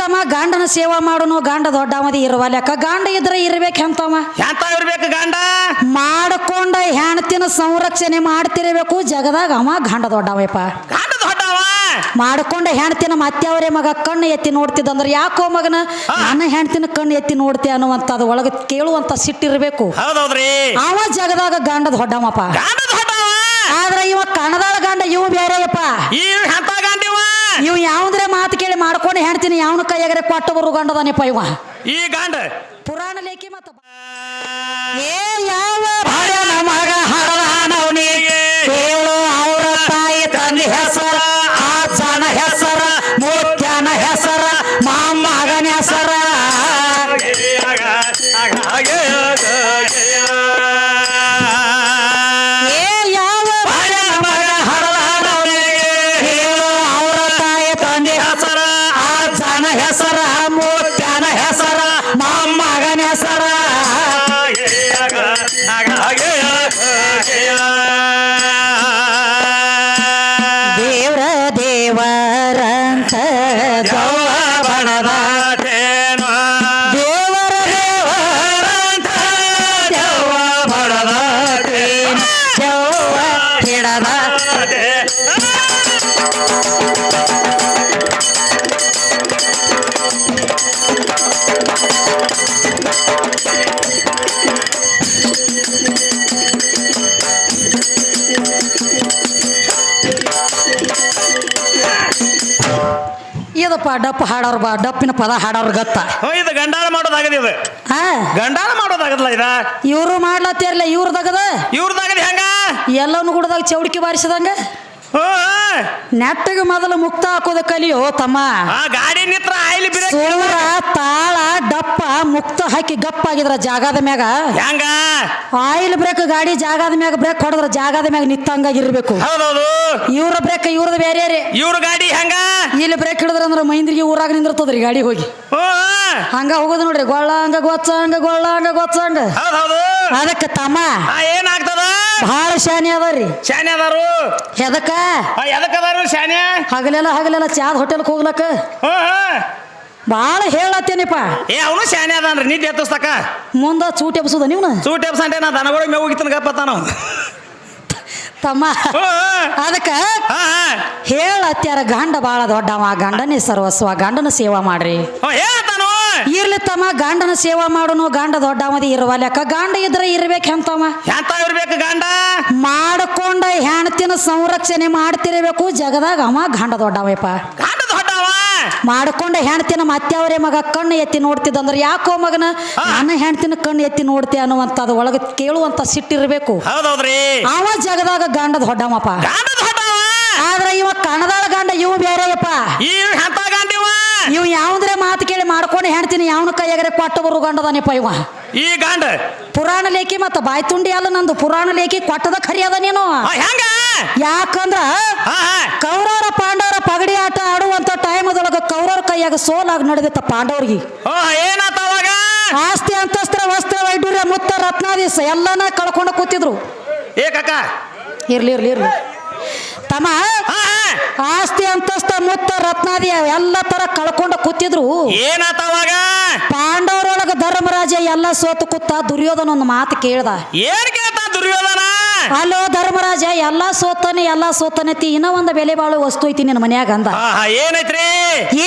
ತಮ್ಮ ಗಂಡನ ಸೇವಾ ಮಾಡೋನು ಗಂಡ ದೊಡ್ಡವದಿ ಲೆಕ್ಕ. ಗಂಡ ಇದ್ರೆ ಇರ್ಬೇಕು ಎಂತವ? ಎಂತ ಇರ್ಬೇಕು ಗಂಡ? ಮಾಡ್ಕೊಂಡ ಹೆಣ್ತಿನ ಸಂರಕ್ಷಣೆ ಮಾಡ್ತಿರಬೇಕು. ಜಗದಾಗ ಅವ ಗಂಡ ದೊಡ್ಡವಪ್ಪ. ಗಂಡ ದೊಡ್ಡವ? ಮಾಡ್ಕೊಂಡ ಹೆಣ್ತಿನ ಮತ್ಯಾವರೇ ಮಗ ಕಣ್ಣು ಎತ್ತಿ ನೋಡ್ತಿದ್ದಂದ್ರೆ ಯಾಕೋ ಮಗನ? ನನ್ನ ಹೆಣ್ತಿನ ಕಣ್ಣು ಎತ್ತಿ ನೋಡ್ತೆ ಅನ್ನುವಂಥದ್ದು ಒಳಗೆ ಕೇಳುವಂತ ಸಿಟ್ಟಿರ್ಬೇಕು. ಅವ ಜಗದಾಗ ಗಂಡ ದೊಡ್ಡವಪ್ಪ. ದೊಡ್ಡವ? ಆದ್ರೆ ಇವ ಕಣದಾಳ ಗಂಡ ಇವ ಬೇರೆಯಪ್ಪ. ಇವ್ ಯಾವಂದ್ರೆ ಮಾತು ಕೇಳಿ ಮಾಡ್ಕೊಂಡು ಹೇಳ್ತೀನಿ ಯಾವನ ಕೈಯಾಗರೆ ಕೊಟ್ಟು ಬರು ಗಂಡದಾನೆಪ್ಪ ಇವ? ಈ ಗಂಡ ಇದಪ್ಪ ಡಪ್ ಹಾಡೋರ್ ಬಾ ಡಪ್ಪಿನ ಪದ ಹಾಡೋರ್ ಗತ್ತ. ಇದು ಗಂಡಾಳ ಮಾಡೋದಾಗದ ಇದು. ಹಾ ಗಂಡಾಳ ಮಾಡೋದಾಗದಲ್ಲ ಇದ? ಇವರು ಮಾಡ್ಲತ್ತಿರ್ಲ ಇವ್ರದಾಗದ? ಇವ್ರದಾಗದ ಹೆಂಗ? ಎಲ್ಲವನ್ನೂ ಗುಡದಾಗ ಚೌಡಿಕೆ ಬಾರಿಸಿದಂಗ? ನೆಟ್ಟಿಗೆ ಮೊದಲು ಮುಕ್ತ ಹಾಕೋದ ಕಲಿಯೋ ತಮ್ಮ. ಆ ಗಾಡಿ ಬ್ರೇಕ್ ಸೂರ ತಾಳ ಡಪ್ಪ ಮುಕ್ತ ಹಾಕಿ ಗಪ್ಪ ಆಗಿದ್ರ ಜಾಗದ ಮ್ಯಾಗ? ಹೆಂಗ? ಆಯಿಲ್ ಬ್ರೇಕ್ ಗಾಡಿ ಜಾಗದ ಮ್ಯಾಗ ಬ್ರೇಕ್ ಹೊಡೆದ್ರ ಜಾಗದ ಮ್ಯಾಗ ನಿತ್ತಂಗಾಗಿರ್ಬೇಕು ಹೌದೌದು. ಇವ್ರ ಬ್ರೇಕ್ ಇವ್ರದ ಬೇರೆ ರೀ. ಇವ್ರ ಗಾಡಿ ಹೆಂಗ? ಇಲ್ಲಿ ಬ್ರೇಕ್ ಹಿಡಿದ್ರ ಅಂದ್ರ ಮೈಂದ್ರಿಗೆ ಊರಾಗ ನಿಂದಿರ್ತದ್ರಿ ಗಾಡಿ ಹೋಗಿ. ಹಂಗ ಹೋಗೋದು ನೋಡ್ರಿ. ಗೊಳ್ಳ ಹಂಗ ಗೊಚ್ಚ ಹಂಗ ಗೊಳ್ಳ ಹಂಗ ಗೊಚ್ಚ ಹಂಗ. ಹೌದೌದು. ಅದಕ್ಕೆ ತಮ್ಮ. ಏನಾಗ್ತದ? ಬಹಳ ಶಾನೆ ಅದಾರಿ. ಶಾನೆ ಅದಾರು? ಎದಕ್ಕ? ಆ ಎದಕ್ ಅದಾರು ಶಾನೆ? ಹಗಲೆಲ್ಲ ಹಗಲೆಲ್ಲ ಚಾದ ಹೋಟೆಲ್ಗೆ ಹೋಗ್ಲಕ್ಕ ಭಾಳ ಹೇಳತ್ತೇನಿಪ್ಪ. ಏ ಅವನು ಶಾನೆ ಅದಾನ್ರಿ ನಿದ್ದೆ ಎತ್ತಸ್ತಕ ಮುಂದ ಚೂಟ್ ಎಪ್ಸುದ ನೀವು ಸೂಟ್ ಎಬ್ಸಂಟೆ ನಾ ದನಗಳಿಗೆ ಮೇವು ಹೋಗಿತ್ತನ ಗಪ್ಪತ್ತಾನ ತಮ್ಮ. ಅದಕ್ಕ ಹೇಳತ್ಯಾರ ಗಂಡ ಬಾಳ ದೊಡ್ಡವ ಗಂಡನೇ ಸರ್ವಸ್ವ ಗಂಡನ ಸೇವಾ ಮಾಡ್ರಿ. ಇರ್ಲಿ ತಮ್ಮ ಗಂಡನ ಸೇವಾ ಮಾಡೋನು ಗಂಡ ದೊಡ್ಡವದಿ ಲೆಕ್ಕ. ಗಂಡ ಇದ್ರೆ ಇರ್ಬೇಕು ಎಂತವ ಎಂತ ಇರ್ಬೇಕು ಗಂಡ? ಮಾಡ್ಕೊಂಡ ಹೆಣ್ತಿನ ಸಂರಕ್ಷಣೆ ಮಾಡ್ತಿರ್ಬೇಕು. ಜಗದಾಗ ಅವ ಗಂಡ ದೊಡ್ಡವಪ್ಪ ಗಂಡ ದೊಡ್ಡವ? ಮಾಡ್ಕೊಂಡ ಹೆಣ್ತಿನ ಮತ್ಯಾವರೇ ಮಗ ಕಣ್ಣು ಎತ್ತಿ ನೋಡ್ತಿದ್ದಂದ್ರೆ ಯಾಕೋ ಮಗನ? ನನ್ನ ಹೆಣ್ತಿನ ಕಣ್ಣು ಎತ್ತಿ ನೋಡ್ತಿ ಅನ್ನುವಂಥದ್ದು ಒಳಗೆ ಕೇಳುವಂತ ಸಿಟ್ಟಿರ್ಬೇಕು. ಹೌದೌದ್ರಿ. ಅವ ಜಗದಾಗ ಗಂಡ ದೊಡ್ಡವಪ್ಪ. ಆದ್ರೆ ಇವ ಕಣದಾಳ ಗಂಡ ಇವು ಬೇರೆಯಪ್ಪ. ಇವ್ ಯಾವಂದ್ರೆ ಮಾತು ಕೇಳಿ ಮಾಡ್ಕೊಂಡು ಹೆಣ್ತೀನಿ ಯಾವನ ಕೈಯಾಗರೆ ಕೊಟ್ಟು ಬರು ಗಂಡದಾನೆಪ್ಪ ಇವ? ಈ ಗಂಡ. ಪುರಾಣ ಲೇಖಿ ಮತ್ತ ಬಾಯ್ ತುಂಡಿ ಅಲ್ಲ ನಂದು ಪುರಾಣ ಲೇಖಿ ಕೊಟ್ಟದ ಖರಿಯದ ನೀನು. ಆ, ಹೆಂಗ? ಯಾಕಂದ್ರ ಹಾ ಹಾ ಕೌರವರ ಪಾಂಡವರ ಪಗಡಿ ಆಟ ಆಡುವಂತ ಟೈಮದೊಳಗ ಕೌರವರ ಕೈಯಾಗ ಸೋಲಾಗಿ ನಡೆದಿತ್ತ ಪಾಂಡವರಿಗೆ. ಓ ಏನಾತ ಅವಾಗ? ಆಸ್ತಿ ಅಂತಸ್ತ್ರ ವಸ್ತ್ರ ವೈಡೂರ್ಯ ಮುತ್ತ ರತ್ನಾದೀಸ ಎಲ್ಲನ ಕಳ್ಕೊಂಡು ಕೂತಿದ್ರು. ಏ ಕಕ್ಕ ಇರ್ಲಿ ಇರ್ಲಿ ಇರ್ಲಿ. ತಮ್ಮ ಹಾ ಆಸ್ತಿ ಅಂತಸ್ತ ಮುತ್ತ ರತ್ನಾದಿ ಎಲ್ಲ ತರ ಕಳ್ಕೊಂಡು ಕೂತಿದ್ರು. ಏನಾತವಾಗ ಪಾಂಡವರೊಳಗ ಧರ್ಮರಾಜ ಎಲ್ಲ ಸೋತು ಕೂತ ದುರ್ಯೋಧನ ಒಂದು ಮಾತು ಕೇಳ್ದ. ಏನ್ ಕೇಳ್ತ ದುರ್ಯೋಧನ? ಅಲ್ಲೋ ಧರ್ಮರಾಜ ಎಲ್ಲ ಸೋತನೆ ಎಲ್ಲ ಸೋತನೆ ಇನ್ನ ಒಂದು ಬೆಲೆ ಬಾಳು ವಸ್ತು ಐತಿ ನಿನ್ನ ಮನ್ಯಾಗ ಅಂದ. ಏನೈತ್ರಿ?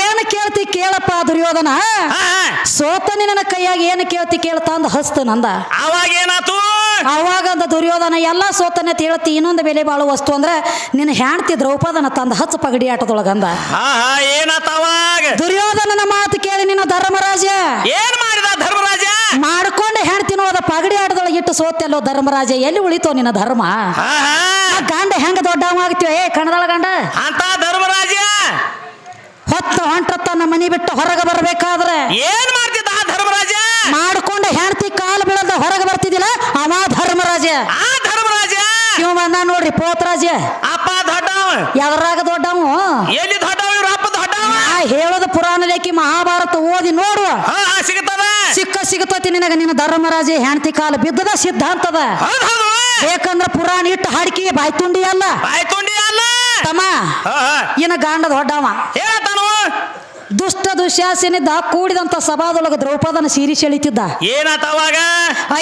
ಏನ್ ಕೇಳ್ತಿ ಕೇಳಪ್ಪ ದುರ್ಯೋಧನ? ಸೋತನೆ ನನ್ನ ಕೈಯಾಗ ಏನ್ ಕೇಳ್ತಿ ಕೇಳ್ತಾ ಅಂದ ಹಸ್ತ ನಂದ. ಅವಾಗ ಏನಾತು? ಅವಾಗ ಅಂತ ದುರ್ಯೋಧನ ಎಲ್ಲ ಸೋತನೆ ಅಂತ ಇನ್ನೊಂದು ಬೆಲೆ ಬಾಳು ವಸ್ತು ಅಂದ್ರೆ ನಿನ್ನ ಹೆಣ್ತಿ ದ್ರೌಪದನ ತಂದ ಹಚ್ಚ ಪಗಡಿ ಆಟದೊಳಗಂದ. ದುರ್ಯೋಧನನ ಮಾತು ಕೇಳಿ ನಿನ್ನ ಧರ್ಮರಾಜ. ಏನ್ ಮಾಡಿದ ಧರ್ಮರಾಜ? ಮಾಡ್ಕೊಂಡು ಹೆಣ್ತಿನ ಹೋದ ಪಗಡಿ ಆಟದೊಳಗೆ ಇಟ್ಟು ಸೋತೆಲ್ಲೋ ಧರ್ಮರಾಜ ಎಲ್ಲಿ ಉಳಿತೋ ನಿನ್ನ ಧರ್ಮ? ಗಂಡ ಹೆಂಗ ದೊಡ್ಡವ ಆಗ್ತೀವ ಏ ಕಣದಳ ಗಂಡ. ಅಂತ ಧರ್ಮರಾಜ? ಹೊತ್ತ ಹೊಂಟ್ರ ತನ್ನ ಮನಿ ಬಿಟ್ಟು ಹೊರಗೆ ಬರ್ಬೇಕಾದ್ರೆ ಏನ್ ಮಾಡ್ತಿದ್ದ ಆ ಧರ್ಮರಾಜ ಮಾಡ್ಕೊಂಡ ಹೆಣ್ತಿ ಕಾಲು ಬೀಳದ ಹೊರಗೆ ಬರ್ತಿದ್ದಿಲ್ಲ ಅವ ಧರ್ಮರಾಜ ಆ ಧರ್ಮರಾಜ ಇವ ಬಂದ ನೋಡ್ರಿ ಪೋತರಾಜ ಅಪ್ಪ ದೊಡ್ಡವ ಎದರಾಗ ದೊಡ್ಡವ? ಎಲ್ಲಿ ದೊಡ್ಡವ ಇವ್ರ ಅಪ್ಪ ದೊಡ್ಡವ ಆ ಹೇಳೋದು ಪುರಾಣ ಲೇಖಿ ಮಹಾಭಾರತ ಓದಿ ನೋಡುವ ಹಾ ಹಾ ಸಿಕ್ಕ ಸಿಗತತಿ ನಿನಗ. ನಿನ್ನ ಧರ್ಮರಾಜ ಹೆಂಡತಿ ಕಾಲ ಬಿದ್ದದ ಸಿದ್ಧಾಂತದ. ಬೇಕಂದ್ರ ಪುರಾಣ ಇಟ್ಟು ಹಾಡ್ಕಿ ಬಾಯ್ತುಂಡಿ ಅಲ್ಲ. ಬಾಯ್ತುಂಡಿ ಅಲ್ಲ? ತಮ್ಮ ಇನ್ನ ಗಾಂಡ ದೊಡ್ಡವ ಹೇಳತ್ತಾನು? ದುಷ್ಟ ದುಶ್ಯಾಸನಿದ್ದ ಕೂಡಿದಂತ ಸಭಾದೊಳಗ ದ್ರೌಪದನ ಸೀರಿ ಸೆಳಿತಿದ್ದ. ಏನಾತವಾಗ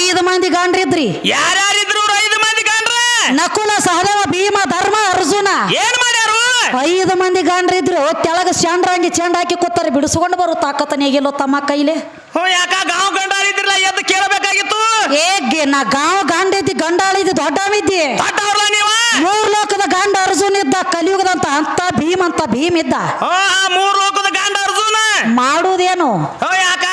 ಐದು ಮಂದಿ ಗಾಂಡ್ರಿದ್ರಿ. ಯಾರ್ಯಾರಿದ್ರು ಐದು ಮಂದಿ ಗಾಂಡ್ರ? ನಕುಲ ಸಹದೇವ ಭೀಮ ಧರ್ಮ ಅರ್ಜುನ. ಏನ್ ಮಾಡ್ಯಾರು? ಐದು ಮಂದಿ ಗಾಂಡ್ರಿದ್ರು ತೆಳಗ ಚಂದ್ರಂಗಿ ಚೆಂಡ ಹಾಕಿ ಕೂತಾರೆ ಬಿಡಿಸ್ಕೊಂಡು ಬರು ತಾಕತ್ತನೇಗಿಲ್ಲೋ ತಮ್ಮ ಕೈಲಿ. ಹ್ಞೂ ಯಾಕ ಗಾಂವ್ ಗಂಡಾರಿದ್ರಲ್ಲ ಎದ್ದು ಕೇಳಬೇಕಾಗಿತ್ತು? ಏಗೆ ನಾ ಗಾಂವ್ ಗಾಂಡಿದ್ದಿ ಗಂಡಾಳಿದ್ದಿ ದೊಡ್ಡವಿದ್ದಿ ದೊಡ್ಡವ್ರಲ್ಲ ನೀವ? ಮೂರ್ ಲೋಕದ ಗಂಡ ಅರ್ಜುನ್ ಇದ್ದ ಕಲಿಯುಗದಂತ ಅಂತ ಭೀಮ್ ಅಂತ ಭೀಮ್ ಇದ್ದ. ಹ್ಞೂ ಆ ಮೂರ್ ಲೋಕದ ಗಂಡ ಅರ್ಜುನ? ಮಾಡುವುದೇನು ಹ್ಞೂ ಯಾಕ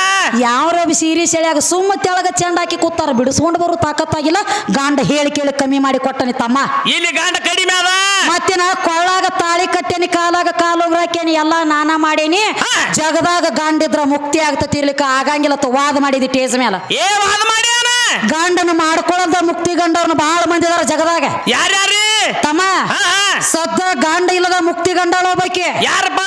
ಯಾವ ಸೀರೆ ಹೇಳಿಯಾಗ ಸುಮ್ಮ ತೆಳಗ ಚೆಂಡ ಹಾಕಿ ಕೂತಾರ ಬಿಡಿಸ್ಕೊಂಡು ಬರೋ ತಾಕತ್ತಾಗಿಲ್ಲ. ಗಾಂಡ ಹೇಳಿ ಕೇಳಿ ಕಮ್ಮಿ ಮಾಡಿ ಕೊಟ್ಟನಿ ತಮ್ಮ. ಇಲ್ಲಿ ಗಾಂಡ ಕಡಿಮೆ ಅದ. ಮತ್ತಿನ ಕೊಳ್ಳಾಗ ತಾಳಿ ಕಟ್ಟೇನಿ ಕಾಲಾಗ ಕಾಲು ಹಾಕೇನಿ ಎಲ್ಲಾ ನಾನ ಮಾಡೇನಿ. ಜಗದಾಗ ಗಾಂಡಿದ್ರ ಮುಕ್ತಿ ಆಗ್ತತಿ ಇರ್ಲಿಕ್ಕ ಆಗಂಗಿಲ್ಲ ತ ವಾದ ಮಾಡಿದಿ ಟೇಸ್ ಮೇಲೆ ಏ ವಾದ ಮಾಡಿ ಗಂಡನ ಮಾಡ್ಕೊಳ್ಳದ ಮುಕ್ತಿ ಗಂಡವ್ರನ್ನ ಬಹಳ ಮಂದಿ ಇದಾರ ಜಗದಾಗ. ಯಾರ್ಯಾರಿ? ತಮ್ಮ ಸದ್ದ ಗಂಡ ಇಲ್ಲದ ಮುಕ್ತಿ ಗಂಡಳ ಹೋಗ್ಬೇಕಿ ಯಾರಪ್ಪ?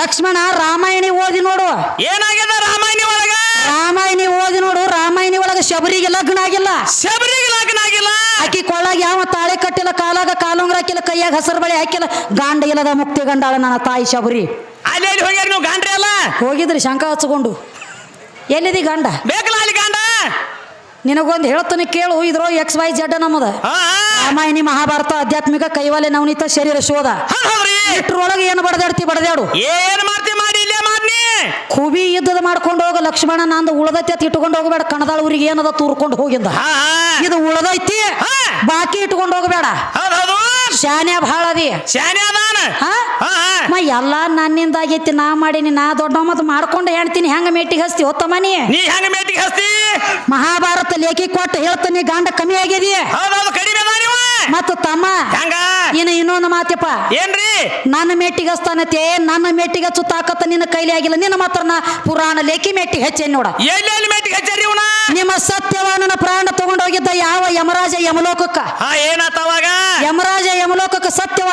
ಲಕ್ಷ್ಮಣ ರಾಮಾಯಣಿ ಓದಿ ನೋಡು. ಏನಾಗ್ಯದ ರಾಮಾಯಣ ಒಳಗ ರಾಮಾಯಣಿ ಓದಿ ನೋಡು ರಾಮಾಯಣಿ ಒಳಗ ಶಬರಿಗೆ ಲಗ್ನ ಆಗಿಲ್ಲ. ಶಬರಿಗೆ ಲಗ್ನ ಆಗಿಲ್ಲ. ಆಕಿ ಕೊಳ್ಳಾಗ ಯಾವ ತಾಳೆ ಕಟ್ಟಿಲ್ಲ ಕಾಲಾಗ ಕಾಲುಂಗ್ರ ಹಾಕಿಲ್ಲ ಕೈಯಾಗ ಹಸರು ಬಳಿ ಹಾಕಿಲ್ಲ. ಗಾಂಡ ಇಲ್ಲದ ಮುಕ್ತಿ ಗಂಡಾಳ ನನ್ನ ತಾಯಿ ಶಬರಿ. ಅಲ್ಲಿ ಅಲ್ಲಿ ಹೋಗ್ಯಾರ ನೀವು ಗಾಂಡ್ರಿ ಅಲ್ಲ ಹೋಗಿದ್ರಿ ಶಂಕ ಹಚ್ಕೊಂಡು. ಎಲ್ಲಿದಿ ಗಂಡ? ಬೇಕಲ್ಲ ಅಲ್ಲಿ ಗಂಡ? ನಿನಗೊಂದು ಹೇಳ್ತಾನೆ ಕೇಳು ಇದ್ರೋ ಎಕ್ಸ್ ವೈ ಜಡ್ ನಮ್ಮದ. ರಾಮಾಯಣಿ ಮಹಾಭಾರತ ಆಧ್ಯಾತ್ಮಿಕ ಕೈವಾಲೆ ನವನೀತ ಶರೀರ ಶೋಧ. ಇಟ್ರೊಳಗೆ ಏನು ಬಡದಾಡ್ತಿ ಬಡದಾಡು? ಏನ್ ಮಾಡ್ತಿ ಇಲ್ಲೇ ಕುಬಿ ಯುದ್ಧದ ಮಾಡ್ಕೊಂಡು ಹೋಗ ಲಕ್ಷ್ಮಣ ನಂದು ಉಳದೈತಿ ಅಂತ ಇಟ್ಕೊಂಡು ಹೋಗಬೇಡ. ಕಣದಾಳ ಊರಿಗೆ ಏನದ ತೂರ್ಕೊಂಡು ಹೋಗಿಂದ. ಹಾ ಹಾ. ಇದು ಉಳದೈತಿ. ಬಾಕಿ ಇಟ್ಕೊಂಡು ಹೋಗಬೇಡ. ಶಾನ್ಯ ಭಾಳ ಅದಿ. ಶಾನೆ ಅದಾನ? ಹಾ? ಹಾ ಹಾ. ಮ ಎಲ್ಲ ನನ್ನಿಂದ ಆಗೈತಿ ನಾ ಮಾಡೀನಿ ನಾ ದೊಡ್ಡ ಮತ್ತು ಮಾಡ್ಕೊಂಡು ಹೇಳ್ತೀನಿ ಹೆಂಗ ಮೇಟಿಗೆ ಹಸ್ತಿ ಹೊತ್ತ ನೀ? ಹೆಂಗ ಮೇಟಿಗೆ ಹಸ್ತಿ ಮಹಾಭಾರತ ಲೇಖಿ ಕೊಟ್ಟು ಹೇಳ್ತೀನಿ ಗಂಡ ಕಮ್ಮಿ ಆಗ್ಯದಿ. ಹೌದ್ ಹೌದು ಕಡಿಮೆ ಅದ ನೀವು. ಮತ್ತು ತಮ್ಮ ಹೆಂಗ? ಇನ್ನು ಇನ್ನೊಂದು ಮಾತಪ್ಪ. ಏನ್ರಿ? ನನ್ನ ಮೆಟ್ಟಿಗೆ ಹಸ್ತಾನತಿ ನನ್ನ ಮೆಟ್ಟಿಗೆ ಹಚ್ಚು ತಾಕತ್ತ ನಿನ್ನ ಕೈಲಿ ಆಗಿಲ್ಲ ನಿನ್ನ ಮಾತ್ರ ನಾ ಪುರಾಣ ಲೇಖಿ ಮೆಟ್ಟಿ ಹೆಚ್ಚೇನ್ ನೋಡ. ಎಲ್ಲಿ ಎಲ್ಲಿ ಮೇಟಿಗೆ ಹಚ್ಚಾರಿ ಇವನ? ನಿಮ್ಮ ಸತ್ಯವಾನನ ಪ್ರಾಣ ತಗೊಂಡೋಗಿದ್ದ ಯಾವ ಯಮರಾಜ ಯಮಲೋಕಕ್ಕ? ಹಾ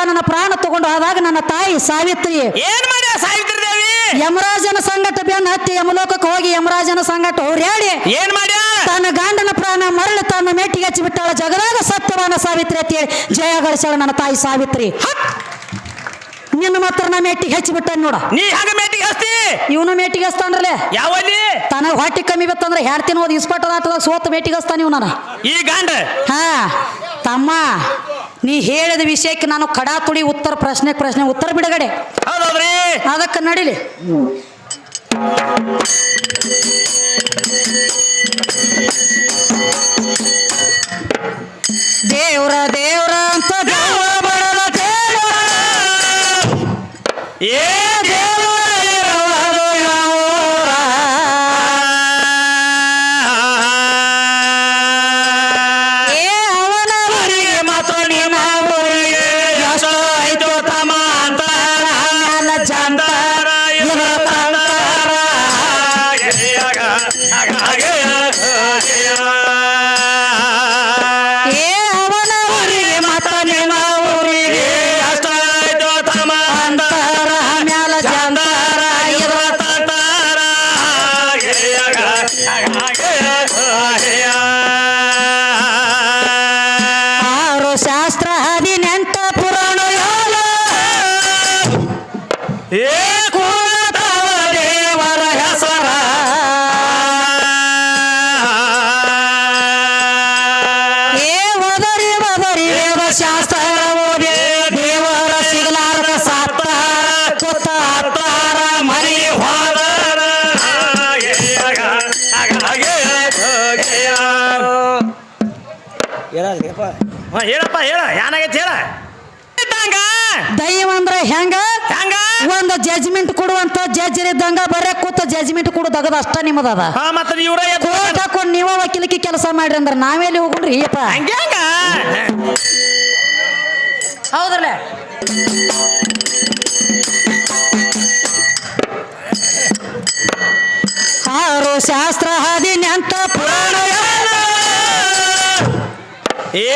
ಸತ್ಯವಾನನ ಪ್ರಾಣ ತಗೊಂಡು ಆದಾಗ ನನ್ನ ತಾಯಿ ಸಾವಿತ್ರಿ. ಏನ್ ಮಾಡ್ಯ ಸಾವಿತ್ರಿ ದೇವಿ ಯಮರಾಜನ ಸಂಗಟ ಬೆನ್ನ ಹತ್ತಿ ಯಮಲೋಕಕ್ಕೆ ಹೋಗಿ ಯಮರಾಜನ ಸಂಗಟ ಹೋರ್ಯಾಡಿ ಏನ್ ಮಾಡ್ಯ? ತನ್ನ ಗಂಡನ ಪ್ರಾಣ ಮರಳು ತನ್ನ ಮೆಟ್ಟಿಗೆ ಹಚ್ಚಿ ಬಿಟ್ಟಾಳ ಜಗದಾಗ ಸತ್ಯವಾನ ಸಾವಿತ್ರಿ ಅಂತ ಹೇಳಿ ಜಯ ಗಳಿಸಾಳ ನನ್ನ ತಾಯಿ ಸಾವಿತ್ರಿ. ನಿನ್ನ ಮಾತ್ರ ನಾ ಮೇಟಿಗೆ ಹಚ್ಚಿ ಬಿಟ್ಟ ನೋಡ. ನೀ ಹೆಂಗ ಮೇಟಿಗೆ ಹಚ್ತಿ? ಇವನು ಮೇಟಿಗೆ ಹಚ್ತಾನ್ರಲೆ. ಯಾವಲ್ಲಿ? ತನಗ ಹೊಟ್ಟಿ ಕಮ್ಮಿ ಬತ್ತಂದ್ರೆ ಹೇಳ್ತೀನಿ ಓದ್ ಇಸ್ಪಟ್ಟದ ಆಟದಾಗ ಸೋತ ಮೇಟಿಗೆ ಹಚ್ತಾನ ಇವನ ಈ ಗಂಡ? ಹಾ ತಮ್ಮ. ನೀ ಹೇಳಿದ ವಿಷಯಕ್ಕೆ ನಾನು ಕಡಾ ತುಳಿ ಉತ್ತರ ಪ್ರಶ್ನೆ ಪ್ರಶ್ನೆ ಉತ್ತರ ಬಿಡಗಡೆ. ಅದಕ್ಕೆ ನಡಿಲಿ. ದೇವ್ರ ದೇವ್ರ ಅಂತ ದೇವ್ರ ಬಡದ ದೇವ್ರ. ಏ ಶಾಸ್ತ್ರ ಹದಿನೆಂಟು ಪುರಾಣ ಏ ದೇವರ ಹೆಸರ. ಏ ಒದರಿ ಶಾಸ್ತ್ರ ಓದಿ ದೇವರ ಸಿಗಲಾರದ ಮರಿ ಹೇಳಪ್ಪ ಹೇಳ. ಏನಾಗೈತಿ ಹೇಳ. ಇದ್ದಂಗ? ದೈವ ಅಂದ್ರೆ ಹೆಂಗ? ಹೆಂಗ? ಒಂದು ಜಜ್ಮೆಂಟ್ ಕೊಡುವಂತ ಜಜ್ಜರ್ ಇದ್ದಂಗ ಬರೇ ಕೂತ ಜಜ್ಮೆಂಟ್ ಕೊಡೋದಾಗದ ಅಷ್ಟ ನಿಮ್ಮದದ ಹಾ ಮತ್ತ ಇವ್ರ ಕೋರ್ಟ್ ಹಾಕೊಂಡು ನೀವ ವಕೀಲಿಕೆ ಕೆಲಸ ಮಾಡ್ರಿ ಅಂದ್ರೆ ನಾವೆಲ್ಲಿ ಹೋಗ್ರಿ ಅಪ್ಪ ಹಂಗೆ ಹಂಗ? ಹೌದಲ್ಲ ಆರು ಶಾಸ್ತ್ರ ಹದಿನೆಂಟ ಪುರಾಣ ಏ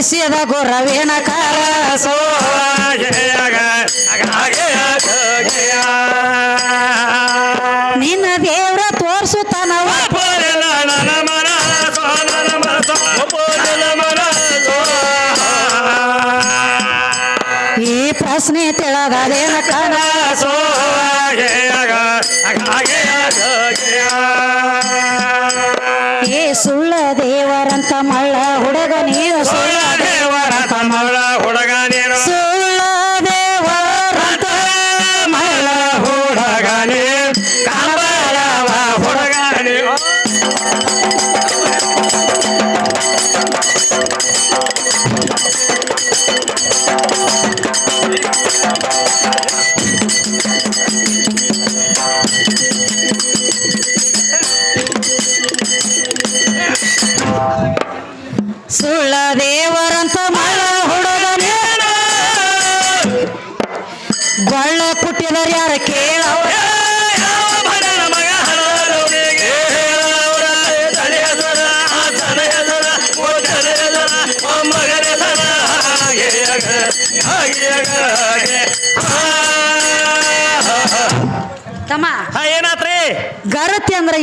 ಬಡಿಸಿದ ಗುರವಿನ ಕಾಲ ಸೋಯ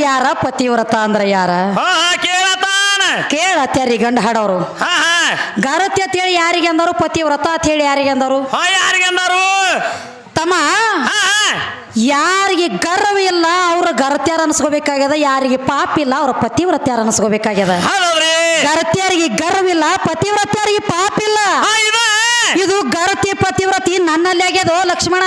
ಯಾರ ಪತಿವ್ರತ ಅಂದ್ರ ಯಾರ? ಹಾ ಹಾ ಕೇಳತಾನ. ಕೇಳತ್ಯಾರಿ ಗಂಡ ಹಾಡೋರು. ಹಾ ಹಾ. ಗರತಿ ಅಂತ ಹೇಳಿ ಯಾರಿಗೆ ಅಂದರು? ಪತಿವ್ರತ ಅಂತ ಹೇಳಿ ಯಾರಿಗೆ ಅಂದರು? ಹಾ ಯಾರಿಗೆ ಅಂದರು? ತಮ್ಮ ಹಾ ಹಾ. ಯಾರಿಗೆ ಗರ್ವ ಇಲ್ಲ ಅವ್ರ ಗರತ್ಯಾರ ಅನ್ಸ್ಕೋಬೇಕಾಗ್ಯದ. ಯಾರಿಗೆ ಪಾಪ ಇಲ್ಲ ಅವ್ರ ಪತಿವ್ರತ್ಯಾರ ಅನ್ಸ್ಕೋಬೇಕಾಗ್ಯದ. ಹೌದ್ರಿ. ಗರತ್ಯಾರಿಗೆ ಗರ್ವಿಲ್ಲ ಪತಿವ್ರತ್ಯಾರಿಗೆ ಪಾಪ ಇಲ್ಲ. ಹಾ ಇದ. ಇದು ಗರತಿ ಪತಿವ್ರತಿ ನನ್ನಲ್ಲಿ ಆಗ್ಯದೋ ಲಕ್ಷ್ಮಣ?